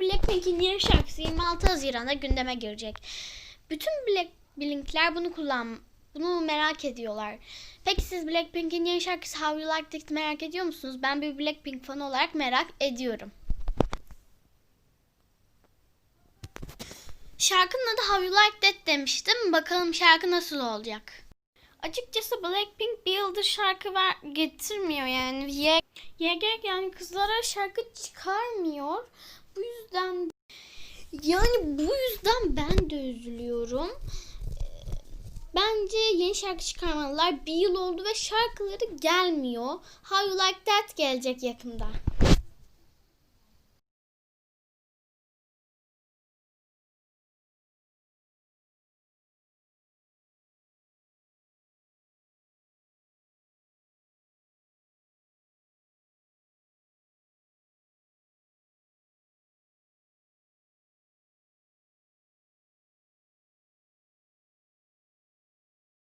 Blackpink'in yeni şarkısı 26 Haziran'da gündeme girecek. Bütün Blackpink'ler bunu kullan bunu merak ediyorlar. Peki siz Blackpink'in yeni şarkısı How You Like It merak ediyor musunuz? Ben bir Blackpink fanı olarak merak ediyorum. Şarkının adı How You Like That demiştim. Bakalım şarkı nasıl olacak. Açıkçası Blackpink bir yıldır şarkı ver getirmiyor yani. YG yani kızlara şarkı çıkarmıyor. Bu yüzden yani bu yüzden ben de üzülüyorum. Ee, Bence yeni şarkı çıkarmalılar. Bir yıl oldu ve şarkıları gelmiyor. How You Like That gelecek yakında.